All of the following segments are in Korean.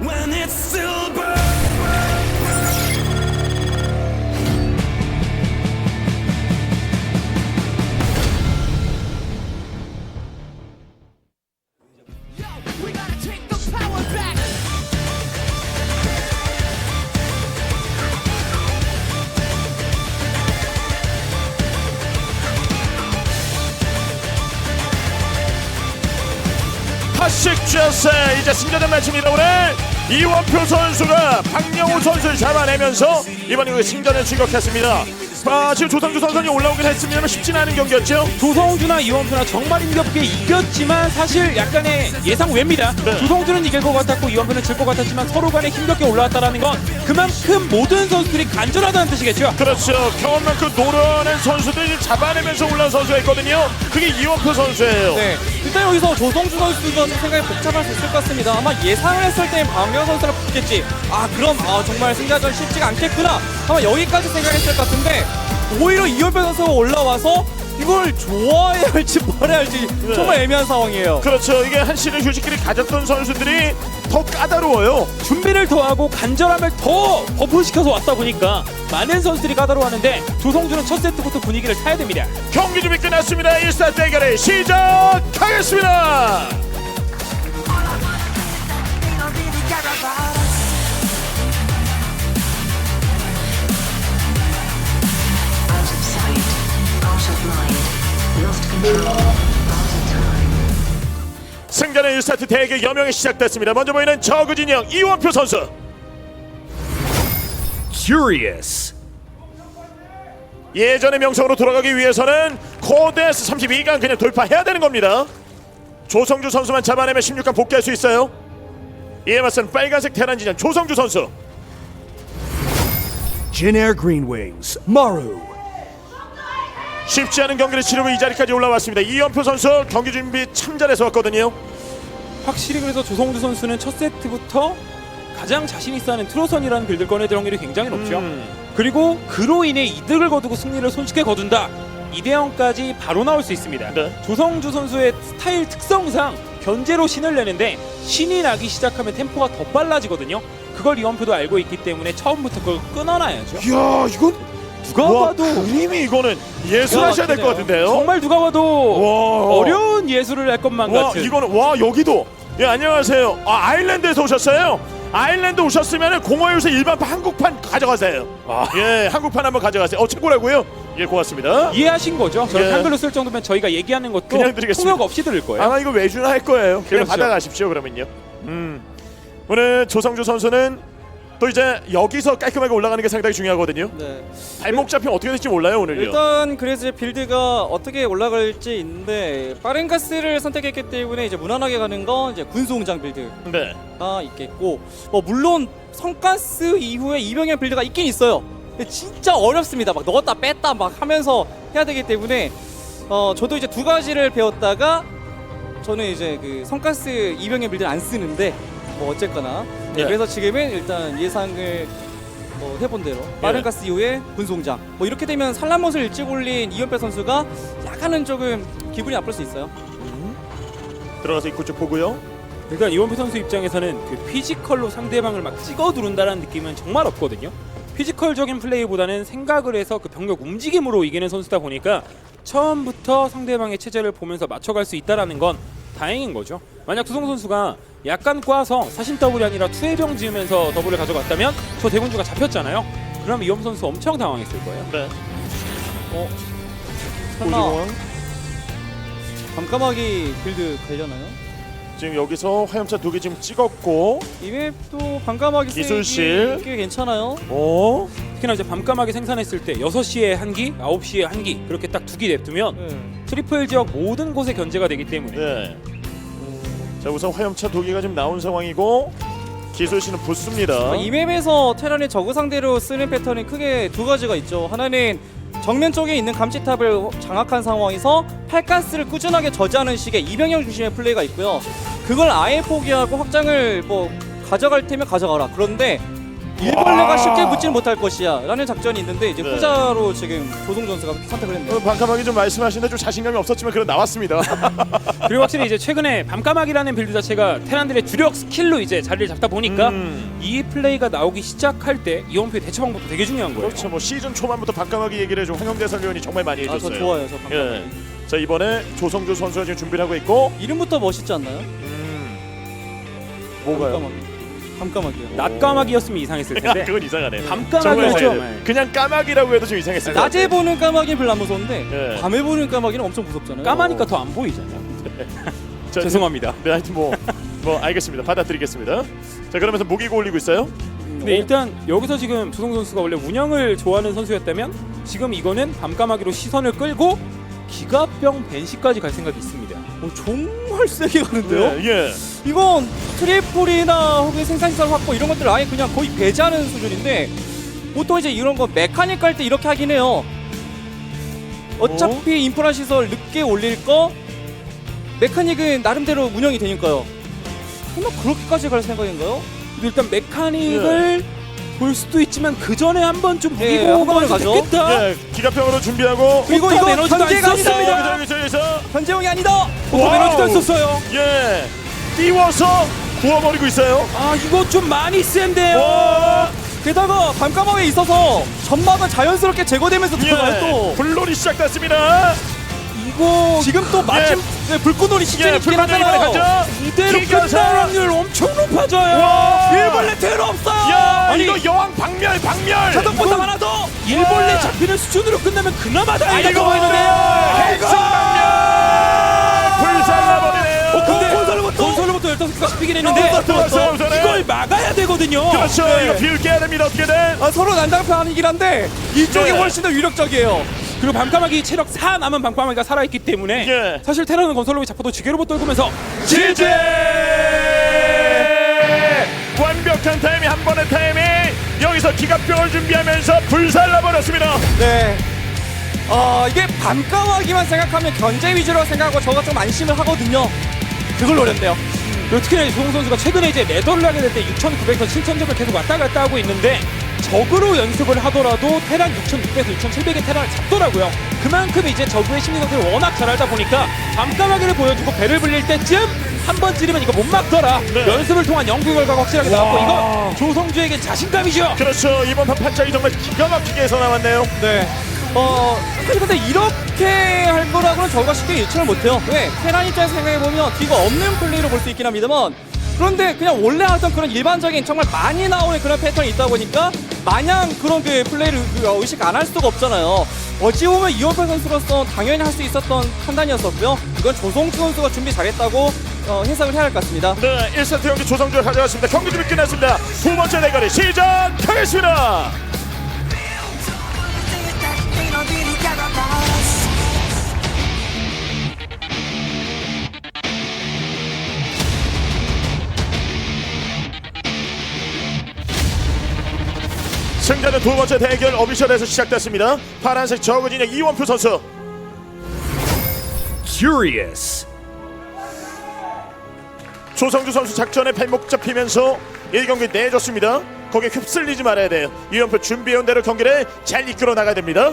when it's silver. We gotta take the power back. 파식 주스 이제 승자전 매치입니다 오늘 이원표 선수가 박영우 선수를 잡아내면서 이번 이후에 승자를 추격했습니다 아, 지금 조상주 선수는 올라오긴 했으면 쉽지는 않은 경기였죠 조성주나 이원표나 정말 힘겹게 이겼지만 사실 약간의 예상 외입니다. 네. 조성주는 이길 것 같았고 이원표는 질 것 같았지만 서로 간에 힘겹게 올라왔다라는 건 그만큼 모든 선수들이 간절하다는 뜻이겠죠. 그렇죠 경험만 그 노련한 선수들 잡아내면서 올라온 선수가 있거든요 그게 이원표 선수예요 네, 일단 여기서 조성주 선수가 좀 생각이 복잡할 수 있을 것 같습니다. 아마 예상을 했을 때는 박명 선수를 붙겠지. 아, 그럼 아, 정말 승자전 쉽지가 않겠구나. 아마 여기까지 생각했을 것 같은데 오히려 이현배 선수가 올라와서 이걸 좋아해야 할지 말아야 할지 정말 애매한 상황이에요. 그렇죠 이게 한 시즌 휴식기를 가졌던 선수들이 더 까다로워요 준비를 더하고 간절함을 더 버프시켜서 왔다 보니까 많은 선수들이 까다로워하는데 조성주는 첫 세트부터 분위기를 타야 됩니다. 경기 준비 끝났습니다 1사 대결을 시작하겠습니다 승자는 1세트 대결 여명이 시작됐습니다. 먼저 보이는 저그 진영 이원표 선수. Curious. 예전의 명성으로 돌아가기 위해서는 코데스 32강 그냥 돌파해야 되는 겁니다. 조성주 선수만 잡아내면 16강 복귀할 수 있어요. 이에 맞선 빨간색 테란 진영 조성주 선수. Jin Air Green Wings, Maru. 쉽지 않은 경기를 치르고 이 자리까지 올라왔습니다. 이원표 선수 경기 준비 참 잘해서 왔거든요. 확실히 그래서 조성주 선수는 첫 세트부터 가장 자신 있어 하는 트로선이라는 빌드를 꺼내들 확률이 굉장히 높죠. 음. 그리고 그로 인해 이득을 거두고 승리를 손쉽게 거둔다. 2대0까지 바로 나올 수 있습니다. 네. 조성주 선수의 스타일 특성상 견제로 신을 내는데 신이 나기 시작하면 템포가 더 빨라지거든요. 그걸 이원표도 알고 있기 때문에 처음부터 그걸 끊어놔야죠. 이야 이건 누가 와, 봐도 그림이 이거는 예술하셔야 될 것 같은데요. 정말 누가 봐도 와. 어려운 예술을 할 것만 와 같은 이거는 와 여기도 예 안녕하세요. 아 아일랜드에서 오셨어요. 아일랜드 오셨으면 공허유세 일반판 한국판 가져가세요. 예 한국판 한번 가져가세요. 어 최고라고요? 예 고맙습니다. 이해하신 거죠? 저를 예. 한글로 쓸 정도면 저희가 얘기하는 것도 그냥 드리겠습니다. 통역 없이 들을 거예요. 아마 이거 외주나 할 거예요. 그냥 그렇죠. 받아가십시오 그러면요. 음 오늘 조성주 선수는 또 이제 여기서 깔끔하게 올라가는 게 상당히 중요하거든요. 네. 발목 잡히면 어떻게 될지 몰라요 오늘요. 일단 그래서 이제 빌드가 어떻게 올라갈지 있는데 빠른 가스를 선택했기 때문에 이제 무난하게 가는 건 이제 군수공장 빌드가 네. 있겠고 뭐 물론 성가스 이후에 이병현 빌드가 있긴 있어요. 근데 진짜 어렵습니다. 막 넣었다 뺐다 막 하면서 해야 되기 때문에 어 저도 이제 두 가지를 배웠다가 저는 이제 그 성가스 이병현 빌드를 안 쓰는데 뭐 어쨌거나 네, 네. 그래서 지금은 일단 예상을 뭐 해본 대로 빠른 예. 가스 이후에 군송장 뭐 이렇게 되면 산란못을 일찍 올린 이현배 선수가 약간은 조금 기분이 나쁠 수 있어요. 들어가서 입구 쪽 보고요. 일단 이원표 선수 입장에서는 그 피지컬로 상대방을 막 찍어 누른다는 느낌은 정말 없거든요. 피지컬적인 플레이보다는 생각을 해서 그 병력 움직임으로 이기는 선수다 보니까 처음부터 상대방의 체제를 보면서 맞춰갈 수 있다라는 건 다행인 거죠. 만약 두성 선수가 약간 꽈서 사신 더블이 아니라 투해병 지으면서 더블을 가져갔다면 저 대군주가 잡혔잖아요. 그럼 이원 선수 엄청 당황했을 거예요. 네. 어 설마. 밤까마귀 빌드 되려나요? 지금 여기서 화염차 두 개 지금 찍었고 이 맵도 밤까마귀 기술실. 쓰기 꽤 괜찮아요. 어? 특히나 이제 밤까마귀 생산했을 때 6시에 한 기, 9시에 한 기 그렇게 딱 두 기 냅두면 네. 트리플 지역 모든 곳에 견제가 되기 때문에 네. 자 우선 화염차 두 개가 지금 나온 상황이고 기술 씨는 붙습니다. 아, 이 맵에서 테란이 저그 상대로 쓰는 패턴이 크게 두 가지가 있죠. 하나는 정면 쪽에 있는 감지탑을 장악한 상황에서 팔가스를 꾸준하게 저지하는 식의 이병영 중심의 플레이가 있고요. 그걸 아예 포기하고 확장을 뭐 가져갈 테면 가져가라. 그런데 일벌레가 쉽게 붙지는 못할 것이야 라는 작전이 있는데 이제 네. 후자로 지금 조성 선수가 선택을 했네요. 어, 반감하게 좀 말씀하시는데 좀 자신감이 없었지만 그래 나왔습니다. 그리고 확실히 이제 최근에 밤까마귀라는 빌드 자체가 테란들의 주력 스킬로 이제 자리를 잡다 보니까 음. 이 플레이가 나오기 시작할 때 이원표의 대처 방법도 되게 중요한 거예요. 그렇죠. 뭐 시즌 초반부터 반감하게 얘기를 좀 황영대 선배원이 정말 많이 아, 저 해줬어요. 좋아요, 저 방금. 예. 자 이번에 조성주 선수가 지금 준비를 하고 있고 이름부터 멋있지 않나요? 뭐가요? 밤까마귀. 밤까마귀요. 낮 까마귀였으면 이상했을 아, 텐데 그건 이상하네. 정말 좀 예. 그냥 까마귀라고 해도 좀 이상했을 것 낮에 같아요. 보는 까마귀는 별로 안 무서운데 예. 밤에 보는 까마귀는 엄청 무섭잖아요. 까마니까 더 안 보이잖아요. 자, 죄송합니다. 네, 하여튼 뭐, 뭐 알겠습니다. 받아드리겠습니다. 자, 그러면서 무기고 올리고 있어요. 근데 일단 여기서 지금 조성 선수가 원래 운영을 좋아하는 선수였다면 지금 이거는 밤까마귀로 시선을 끌고 기가병 벤시까지 갈 생각이 있습니다. 어, 정말 세게 가는데요? 예, 예. 이건 트리플이나 혹은 생산시설 확보 이런 것들 아예 그냥 거의 배제하는 수준인데 보통 이제 이런 거 메카닉 할때 이렇게 하긴 해요. 어차피 인프라 시설 늦게 올릴 거 메카닉은 나름대로 운영이 되니까요. 설마 그렇게까지 갈 생각인가요? 근데 일단 메카닉을 볼 수도 있지만 그 전에 한번 좀 예, 무기고 한 번을 가도 가죠. 되겠다. 예, 기가평으로 준비하고. 그리고 이거 에너지도 안 현재가. 여기서 여기서 여기서. 현재형이 아니다. 와우. 에너지도 안 썼어요. 예. 띄워서 구워버리고 있어요. 아 이거 좀 많이 센데요. 와. 게다가 밤까마귀에 있어서 점막은 자연스럽게 제거되면서 들어가요 예. 또. 불놀이 시작됐습니다. 이거 지금 또 마침 네, 불꽃놀이 예, 시즌이 불놀이 하잖아요. 가죠. 이대로. 끝날 확률 엄청 높아져요. 와. 일벌레 테러 없어요. 야, 아니 이거 여왕 박멸 박멸. 자동 포탑 하나 더. 일벌레 잡히는 수준으로 끝나면 그나마 다행이다 이거 보이는데요. 핵성 박멸. 불살라버리네요. 어, 근데 건설로부터? 열다섯 개가 잡히긴 했는데 들어왔어요, 들어왔어요, 우선은. 이걸 막아야 되거든요. 그렇죠. 네. 이거 비울 깨야 됩니다. 어떻게든. 아, 서로 난장판이긴 한데 이쪽이 네. 훨씬 더 유력적이에요. 그리고 밤까마귀 체력 4 남은 밤까마귀가 살아있기 때문에 예. 사실 테라는 건설로이 잡아도 지게로봇 떨구면서 지제 완벽한 타이밍 한 번의 타이밍 여기서 기갑병을 준비하면서 불살라 버렸습니다. 네. 어 이게 밤까마귀만 생각하면 견제 위주로 생각하고 저가 좀 안심을 하거든요. 그걸 노렸네요. 그리고 특히나 조홍 선수가 최근에 이제 레더를 하게 될 때 6,900에서 7,000점을 계속 왔다 갔다 하고 있는데 적으로 연습을 하더라도 테란 6,600에서 6,700의 테란을 잡더라고요. 그만큼 이제 적의 심리 상태를 워낙 잘 알다 보니까 밤까마귀를 보여주고 배를 불릴 때쯤 한 번 찌르면 이거 못 막더라. 네. 연습을 통한 연구 결과가 확실하게 나왔고 이거 조성주에게 자신감이죠. 그렇죠. 이번 판 판짝이 정말 기가 막히게 해서 나왔네요. 네. 어, 사실 근데 이렇게 할 거라고는 저가 쉽게 예측을 못해요. 왜? 테란 입장에서 생각해보면 뒤가 없는 플레이로 볼 수 있긴 합니다만 그런데 그냥 원래 하던 그런 일반적인 정말 많이 나오는 그런 패턴이 있다 보니까 마냥 그런 그 플레이를 그 의식 안 할 수가 없잖아요. 어찌 보면 이원표 선수로서 당연히 할 수 있었던 판단이었었고요. 이건 조성주 선수가 준비 잘했다고 어, 해석을 해야 할 것 같습니다. 네, 1세트 경기 조성주가 가져왔습니다. 경기 준비 끝났습니다. 두 번째 대결이 시작하겠습니다. 승자는 두 번째 대결 어비셜에서 시작됐습니다. 파란색 저그진의 이원표 선수. Curious. 조성주 선수 작전에 발목 잡히면서 1경기 내줬습니다. 거기에 휩쓸리지 말아야 돼요. 이연표 준비해온 대로 경기를 잘 이끌어 나가야 됩니다.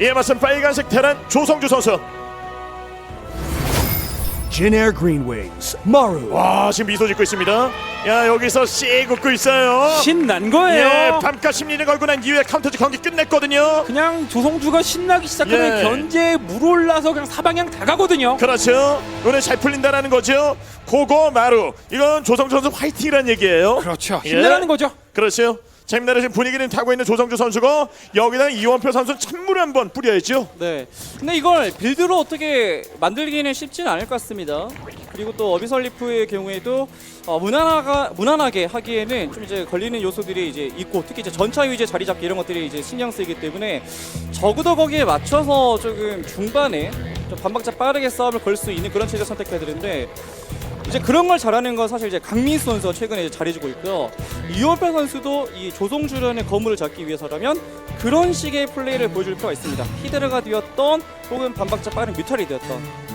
이에 맞선 빨간색 테란 조성주 선수. Jin Air Green Wings. Maru. 와 지금 미소 짓고 있습니다. 야 여기서 씨 웃고 있어요. 신난 거예요. 예, 밤가 심리를 걸고 난 이후에 카운터즈 경기 끝냈거든요. 그냥 조성주가 신나기 시작하면 예. 견제에 물 올라서 그냥 사방향 다 가거든요. 그렇죠. 오늘 잘 풀린다라는 거죠. 고고 마루. 이건 조성주 선수 화이팅이라는 얘기예요. 그렇죠. 예. 힘내라는 거죠. 그렇죠. 재밌나라 지금 분위기를 타고 있는 조성주 선수고 여기다 이원표 선수 찬물을 한번 뿌려야죠. 네. 근데 이걸 빌드로 어떻게 만들기는 쉽지는 않을 것 같습니다. 그리고 또 어비설리프의 경우에도 어, 무난하가 무난하게 하기에는 좀 이제 걸리는 요소들이 이제 있고 특히 이제 전차 위주의 자리 잡기 이런 것들이 이제 신경 쓰이기 때문에 적어도 거기에 맞춰서 조금 중반에 좀 반박자 빠르게 싸움을 걸 수 있는 그런 체제 선택해야 되는데 이제 그런 걸 잘하는 건 사실 이제 강민수 선수가 최근에 이제 잘해주고 있고요. 이원표 선수도 이 조성주련의 거물을 잡기 위해서라면 그런 식의 플레이를 보여줄 필요가 있습니다. 히드라가 되었던 혹은 반박자 빠른 뮤탈이 되었던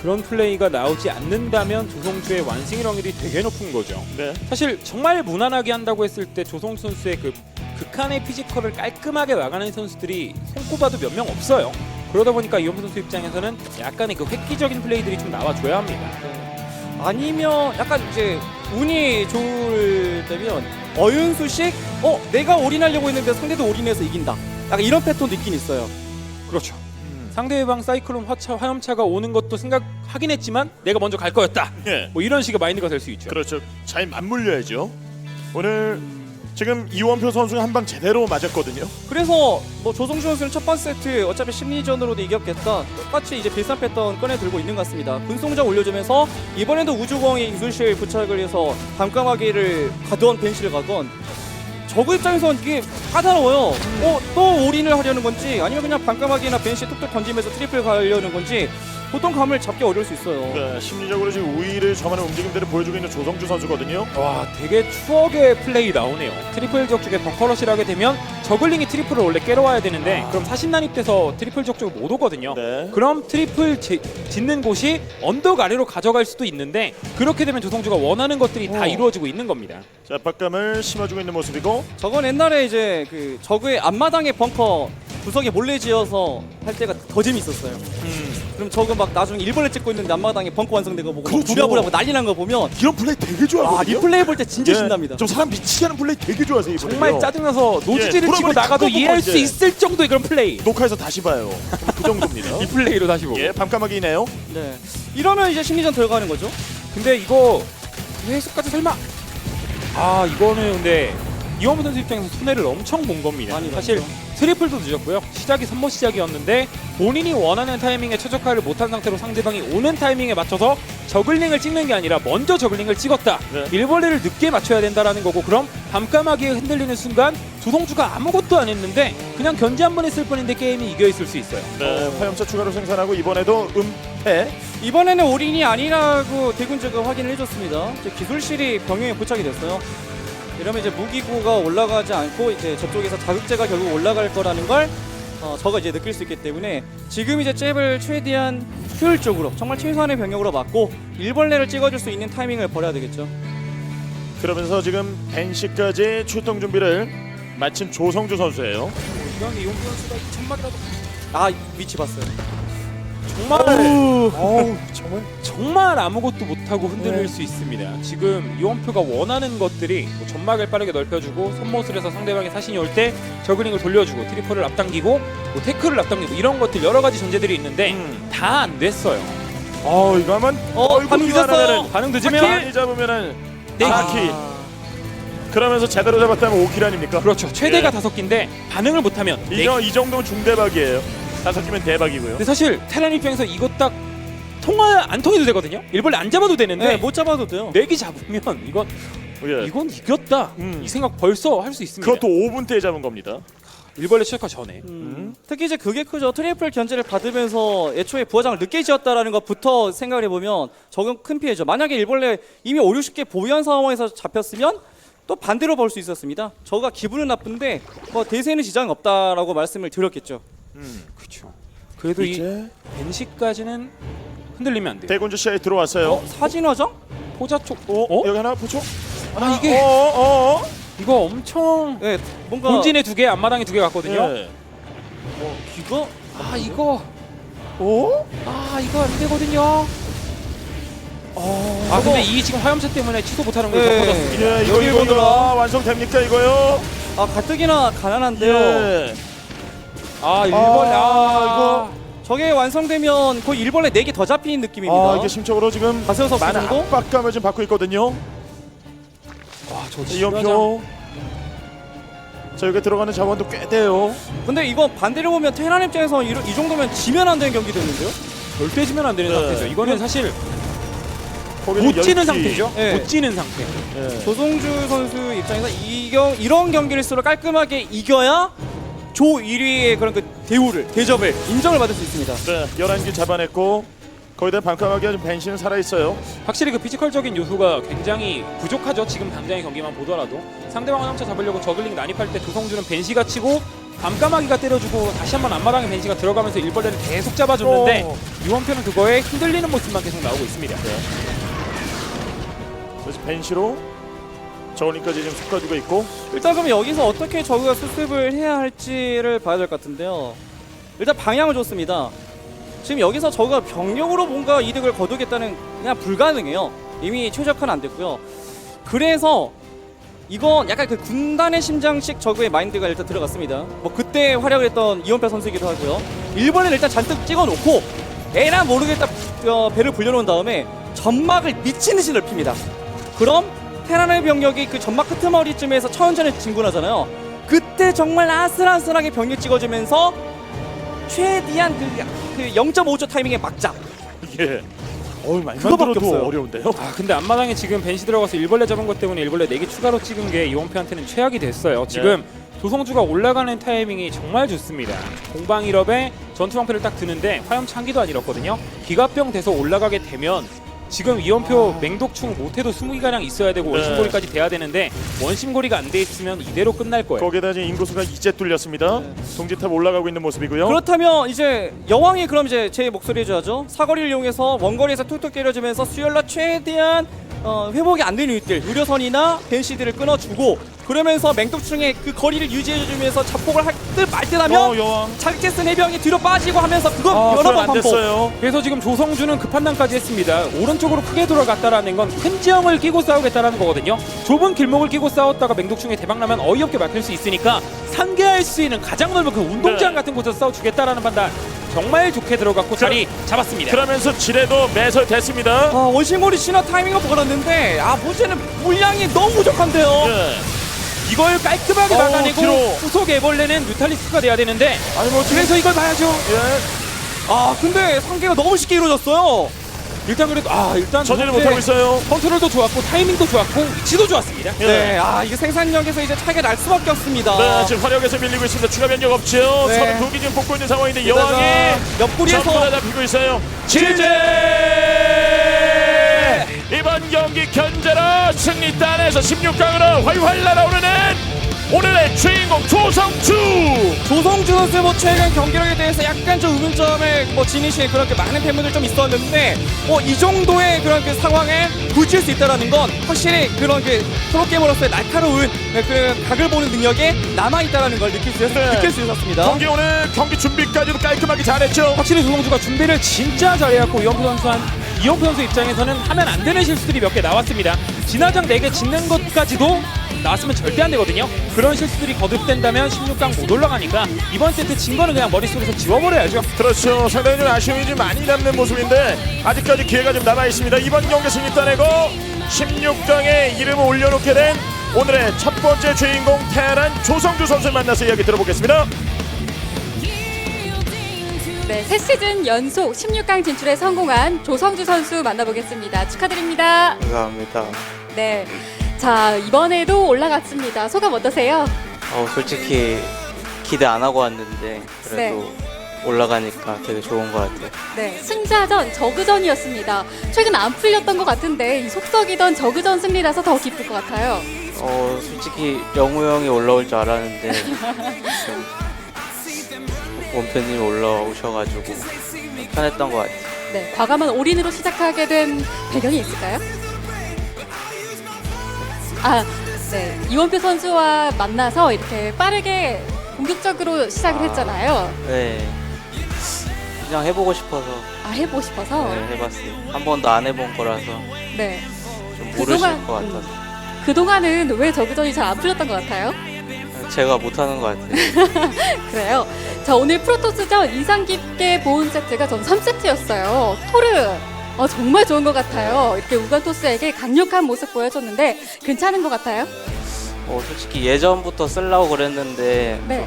그런 플레이가 나오지 않는다면 조성주의 완승일 확률이 되게 높은 거죠. 네. 사실 정말 무난하게 한다고 했을 때 조성주 선수의 그 극한의 피지컬을 깔끔하게 막아낸 선수들이 손꼽아도 몇 명 없어요. 그러다 보니까 이현무 선수 입장에서는 약간의 그 획기적인 플레이들이 좀 나와줘야 합니다. 아니면 약간 이제 운이 좋을 때면 어윤수식 어 내가 올인하려고 했는데 상대도 올인해서 이긴다. 약간 이런 패턴도 있긴 있어요. 그렇죠. 상대방 사이클론 화차 화염차가 오는 것도 생각하긴 했지만 내가 먼저 갈 거였다. 예. 뭐 이런 식의 마인드가 될 수 있죠. 그렇죠. 잘 맞물려야죠. 오늘 지금 이원표 선수가 한 방 제대로 맞았거든요. 그래서 뭐 조성주 선수는 첫 번째 세트 어차피 심리전으로도 이겼겠다. 똑같이 이제 비슷한 패턴 꺼내 들고 있는 것 같습니다. 군송장 올려주면서 이번에도 우주공이 이술실 부착을 해서 밤까마귀를 가던 벤시를 가던 저그 입장에선 이게 까다로워요. 어, 또 올인을 하려는 건지 아니면 그냥 밤까마귀나 벤시 툭툭 던지면서 트리플 가려는 건지 보통 감을 잡기 어려울 수 있어요. 네, 심리적으로 지금 우위를 점하는 움직임들을 보여주고 있는 조성주 선수거든요. 와 되게 추억의 플레이 나오네요. 트리플 적 쪽에 벙커러시를 하게 되면 저글링이 트리플을 원래 깨러 와야 되는데 그럼 사신 난입돼서 트리플 적 쪽을 못 오거든요. 네. 그럼 트리플 제- 짓는 곳이 언덕 아래로 가져갈 수도 있는데 그렇게 되면 조성주가 원하는 것들이 다 어. 이루어지고 있는 겁니다. 자, 압박감을 심어주고 있는 모습이고 저건 옛날에 이제 그 저그의 앞마당에 벙커 구석에 몰래 지어서 할 때가 더 재밌었어요. 그럼 저거 막 나중에 일벌레 찍고 있는데 앞마당에 벙커 완성된 거 보고 막 그렇죠. 부랴부랴 막 난리 난 거 보면 이런 플레이 되게 아, 좋아하거든요. 리플레이 볼 때 진짜 예, 신납니다. 좀 사람 미치게 하는 플레이 되게 좋아하세요. 이번에요. 정말 짜증나서 노지지를 예, 치고 나가도 이해할 이제. 수 있을 정도의 그런 플레이. 녹화해서 다시 봐요. 그 정도입니다. 이 플레이로 다시 보고. 예, 밤까마귀네요. 네. 이러면 이제 심리전 들어가는 거죠. 근데 이거 회수까지 설마? 아 이거는 근데 이원무 선수 입장에서 손해를 엄청 본 겁니다. 많이 사실 봤죠. 트리플도 늦었고요. 시작이 선모 시작이었는데 본인이 원하는 타이밍에 최적화를 못한 상태로 상대방이 오는 타이밍에 맞춰서 저글링을 찍는 게 아니라 먼저 저글링을 찍었다. 네. 일벌레를 늦게 맞춰야 된다라는 거고 그럼 밤까마귀에 흔들리는 순간 조성주가 아무것도 안 했는데 그냥 견제 한 번 했을 뿐인데 게임이 이겨 있을 수 있어요. 네, 화염차 추가로 생산하고 이번에도 은폐. 이번에는 올인이 아니라고 대군주가 확인을 해줬습니다. 기술실이 병영에 부착이 됐어요. 이러면 이제 무기고가 올라가지 않고 이제 저쪽에서 자극제가 결국 올라갈 거라는 걸 어, 저가 이제 느낄 수 있기 때문에 지금 이제 잽을 최대한 효율적으로 정말 최소한의 병력으로 맞고 일벌레를 찍어줄 수 있는 타이밍을 버려야 되겠죠. 그러면서 지금 벤시까지 출동 준비를 마친 조성주 선수예요. 이런 이용규 선수가 천만이라도 아 위치 봤어요. 정말 어우, 정말. 정말 아무것도 못하고 흔들릴 수 있습니다. 지금 이원표가 원하는 것들이 뭐 점막을 빠르게 넓혀주고 손모술에서 상대방의 사신이 올 때 저글링을 돌려주고 트리플을 앞당기고 뭐 태클을 앞당기고 이런 것들 여러 가지 전제들이 있는데 음. 다 안 됐어요. 어, 이거 하면 어, 반응 늦었어요. 반응 늦으면 많이 잡으면은 네. 아, 키. 그러면서 제대로 잡았다면 5킬 아닙니까? 그렇죠. 최대가 예. 다섯 개인데 반응을 못하면 네 이, 정- 이 정도면 중대박이에요. 다섯 개면 대박이고요. 근데 사실 테란 입장에서 이거 딱 통화 안 통해도 되거든요. 일벌레 안 잡아도 되는데 네, 못 잡아도 돼요. 내기 잡으면 이건 예. 이건 이겼다. 음. 이 생각 벌써 할 수 있습니다. 그것도 5분 때에 잡은 겁니다. 일벌레 시작하 전에. 음. 특히 이제 그게 크죠. 트리플 견제를 받으면서 애초에 부하장을 늦게 지었다라는 것부터 생각을 해보면 적은 큰 피해죠. 만약에 일벌레 이미 5, 60개 보유한 상황에서 잡혔으면 또 반대로 볼 수 있었습니다. 저가 기분은 나쁜데 뭐 대세는 지장이 없다라고 말씀을 드렸겠죠. 그렇죠. 그래도 이 이제 벤시까지는 흔들리면 안 돼요. 대군주 시야에 들어왔어요. 어? 사진화장? 포자 쪽. 어? 어? 여기 하나 보초. 아 이게 어, 어, 어. 이거 엄청 네, 뭔가 본진에 두 개, 앞마당에 두 개 갔거든요. 예. 이거 아 이거 어? 아 이거 안 되거든요. 아 근데 이 지금 화염차 때문에 취소 못하는 걸 네. 덮어졌습니다. 예, 이거 여기 이거. 아, 완성됩니까 이거요? 아 가뜩이나 가난한데요. 예. 아 일벌레 아, 아, 저게 완성되면 거의 일본에 4개 더 잡히는 느낌입니다. 아, 이게 심적으로 지금 가세호 많은 선수도 압박감을 지금 받고 있거든요. 와저 이연표. 자, 여기 들어가는 자원도 꽤 돼요. 근데 이거 반대로 보면 테란 입장에서 이, 이 정도면 지면 안 되는 경기 되는데요? 절대 지면 안 되는 네. 상태죠. 이거는 사실 거기는 못 열기. 상태죠. 네. 못 지는 상태. 예. 조성주 선수 입장에서 이 경, 이런 경기일수록 깔끔하게 이겨야 조 1위의 그런 그 대우를 대접을 인정을 받을 수 있습니다. 네, 11개 잡아냈고 거기다 반감하게 좀 벤시는 살아있어요. 확실히 그 피지컬적인 요소가 굉장히 부족하죠. 지금 당장의 경기만 보더라도 상대방 화염차 잡으려고 저글링 난입할 때 조성주는 벤시가 치고 밤까마귀가 때려주고 다시 한번 앞마당에 벤시가 들어가면서 일벌레를 계속 잡아줬는데 어. 이번 편은 그거에 흔들리는 모습만 계속 나오고 있습니다. 그래서 벤시로 저울링까지 지금 섞어주고 있고 일단 그럼 여기서 어떻게 저그가 수습을 해야 할지를 봐야 될 것 같은데요. 일단 방향은 좋습니다. 지금 여기서 저그가 병력으로 뭔가 이득을 거두겠다는 그냥 불가능해요. 이미 최적화는 안 됐고요. 그래서 이건 약간 그 군단의 심장식 저그의 마인드가 일단 들어갔습니다. 뭐 그때 활약을 했던 이원표 선수이기도 하고요. 일본을 일단 잔뜩 찍어놓고 에라 모르겠다 어, 배를 불려놓은 다음에 점막을 미친 듯이 넓힙니다. 그럼 테란의 병력이 그 점막 끄트머리쯤에서 천천히 진군하잖아요. 그때 정말 아슬아슬하게 병력 찍어주면서 최대한 그, 그 0.5초 타이밍에 막자. 예. 어우 많이 그거밖에 만들어도 없어요. 어려운데요. 아 근데 앞마당에 지금 벤시 들어가서 일벌레 잡은 것 때문에 일벌레 4개 추가로 찍은 게 이원표한테는 최악이 됐어요. 지금 조성주가 올라가는 타이밍이 정말 좋습니다. 공방 1업에 전투방패를 딱 드는데 화염 창기도 안 잃었거든요. 기갑병 돼서 올라가게 되면 지금 이원표 맹독충 못해도 20기가량 있어야 되고 네. 원심고리까지 돼야 되는데 원심고리가 안 돼 있으면 이대로 끝날 거예요. 거기에다 지금 인구수가 이제 뚫렸습니다. 동지탑 올라가고 있는 모습이고요. 그렇다면 이제 여왕이 그럼 이제 제 목소리 해줘야죠. 사거리를 이용해서 원거리에서 툭툭 때려주면서 수열라 최대한 어, 회복이 안 되는 유닛들 의료선이나 벤시드를 끊어주고 그러면서 맹독충의 그 거리를 유지해주면서 자폭을 할듯 말 듯하면 어 여왕. 자극제스 해병이 뒤로 빠지고 하면서 그거 아, 여러 번 안 반복. 됐어요. 그래서 지금 조성주는 그 판단까지 했습니다. 오른쪽으로 크게 돌아갔다라는 건 큰 지형을 끼고 싸우겠다라는 거거든요. 좁은 길목을 끼고 싸웠다가 맹독충에 대박 나면 어이없게 막힐 수 있으니까 상대할 수 있는 가장 넓은 그 운동장 네. 같은 곳에서 싸워주겠다라는 판단 정말 좋게 들어갔고 자리 잡았습니다. 그러면서 지뢰도 매설됐습니다. 아, 원심몰이 신화 타이밍을 벌었는데 아 문제는 물량이 너무 부족한데요. 예. 이걸 깔끔하게 어우, 막아내고 뒤로. 후속 애벌레는 뮤탈리스크가 돼야 되는데 아니 뭐 지금 그래서 이걸 봐야죠. 예. 아 근데 상계가 너무 쉽게 이루어졌어요. 일단 그래도 아 일단 전진을 못하고 있어요. 컨트롤도 좋았고 타이밍도 좋았고 위치도 좋았습니다. 예. 네, 아 이게 생산력에서 이제 차이가 날 수밖에 없습니다. 네, 지금 화력에서 밀리고 있습니다. 추가 변경 없죠. 네. 서로 두기 지금 뽑고 있는 상황인데 여왕이 옆구리에서 전부 다 잡히고 있어요. 지제 이번 경기 견제라 승리 따내서 16강으로 활활 날아오르는 오늘의 주인공 조성주. 조성주 선수 뭐 최근 경기력에 대해서 약간 좀 의문점에 뭐 지니시에 그렇게 많은 팬분들 좀 있었는데 뭐 이 정도의 그런 그 상황에 부딪힐 수 있다라는 건 확실히 그런 그 프로게이머로서의 날카로운 그 각을 보는 능력에 남아 있다라는 걸 느낄 수 있, 네. 느낄 수 있었습니다. 경기 오늘 경기 준비까지도 깔끔하게 잘했죠. 확실히 조성주가 준비를 진짜 잘해갖고 이영표 선수 한 이영표 선수 입장에서는 하면 안 되는 실수들이 몇 개 나왔습니다. 진화장 4개 짓는 것까지도 나왔으면 절대 안 되거든요. 그런 실수들이 거듭된다면 16강 못 올라가니까 이번 세트 진 거는 그냥 머릿속에서 지워버려야죠. 그렇죠. 상당히 좀 아쉬움이 좀 많이 남는 모습인데 아직까지 기회가 좀 남아 있습니다. 이번 경기 승리 따내고 16강에 이름을 올려놓게 된 오늘의 첫 번째 주인공 테란 조성주 선수를 만나서 이야기 들어보겠습니다. 네, 새 시즌 연속 16강 진출에 성공한 조성주 선수 만나보겠습니다. 축하드립니다. 감사합니다. 네. 자, 이번에도 올라갔습니다. 소감 어떠세요? 어, 솔직히 기대 안 하고 왔는데 그래도 올라가니까 되게 좋은 것 같아요. 네. 승자전, 저그전이었습니다. 최근 안 풀렸던 것 같은데 이 속썩이던 저그전 승리라서 더 기쁠 것 같아요. 어, 솔직히 영우 형이 올라올 줄 알았는데 원표님 올라오셔가지고 편했던 것 같아요. 네. 과감한 올인으로 시작하게 된 배경이 있을까요? 아, 네. 이원표 선수와 만나서 이렇게 빠르게 공격적으로 시작을 했잖아요. 네, 그냥 해보고 싶어서 아, 해보고 싶어서. 네, 해봤어요. 한 번도 안 해본 거라서 네. 좀 그동안- 모르실 것 같아서 그동안은 왜 저그전이 잘 안 풀렸던 것 같아요? 제가 못하는 것 같아요. 그래요. 자, 오늘 프로토스전 인상 깊게 본 세트가 전 3세트였어요. 토르. 어, 정말 좋은 것 같아요. 이렇게 우간토스에게 강력한 모습 보여줬는데 괜찮은 것 같아요? 어, 솔직히 예전부터 쓰려고 그랬는데 네.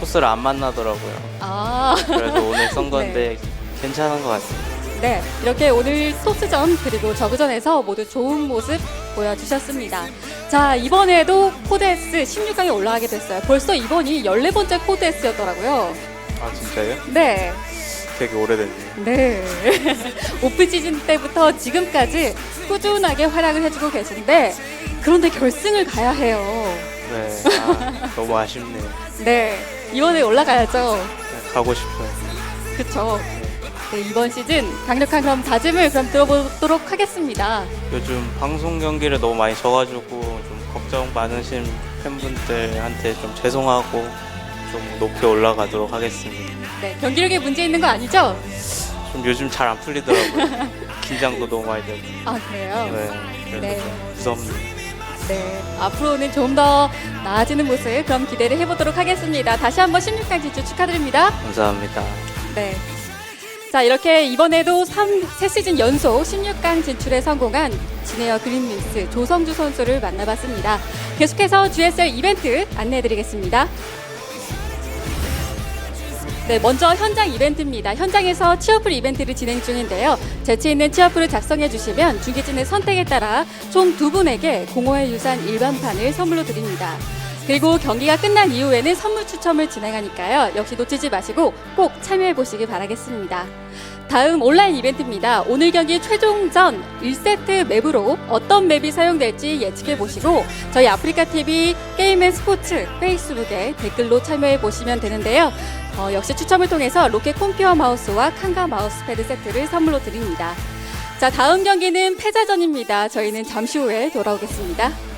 토스를 안 만나더라고요. 아, 그래서 오늘 쓴 건데 괜찮은 것 같 아요. 네. 이렇게 오늘 토스전 그리고 저그전에서 모두 좋은 모습 보여주셨습니다. 자, 이번에도 코데스 16강에 올라가게 됐어요. 벌써 이번이 14번째 코데스였더라고요. 아 진짜요? 네. 되게 오래됐네요. 네. 오프 시즌 때부터 지금까지 꾸준하게 활약을 해주고 계신데 그런데 결승을 가야 해요. 네, 아, 너무 아쉽네요. 네, 이번에 올라가야죠. 네, 가고 싶어요. 그쵸. 네, 이번 시즌 강력한 그럼 다짐을 그럼 들어보도록 하겠습니다. 요즘 방송 경기를 너무 많이 져가지고 좀 걱정 많으신 팬분들한테 좀 죄송하고 좀 높이 올라가도록 하겠습니다. 네, 경기력에 문제 있는 거 아니죠? 좀 요즘 잘 안 풀리더라고요. 긴장도 너무 많이 되고. 아, 그래요? 네, 그래서 네. 좀 무섭네요. 네, 앞으로는 좀 더 나아지는 모습 그럼 기대를 해보도록 하겠습니다. 다시 한번 16강 진출 축하드립니다. 감사합니다. 네. 자, 이렇게 이번에도 3, 세 시즌 연속 16강 진출에 성공한 진에어 그린민스 조성주 선수를 만나봤습니다. 계속해서 GSL 이벤트 안내해드리겠습니다. 네, 먼저 현장 이벤트입니다. 현장에서 취업풀 이벤트를 진행 중인데요. 재치 있는 취업풀을 작성해 주시면 중계진의 선택에 따라 총 두 분에게 공허의 유산 일반판을 선물로 드립니다. 그리고 경기가 끝난 이후에는 선물 추첨을 진행하니까요. 역시 놓치지 마시고 꼭 참여해 보시기 바라겠습니다. 다음 온라인 이벤트입니다. 오늘 경기 최종전 1세트 맵으로 어떤 맵이 사용될지 예측해 보시고 저희 아프리카 TV 게임 앤 스포츠 페이스북에 댓글로 참여해 보시면 되는데요. 어, 역시 추첨을 통해서 로켓 콤퓨어 마우스와 칸가 마우스패드 세트를 선물로 드립니다. 자, 다음 경기는 패자전입니다. 저희는 잠시 후에 돌아오겠습니다.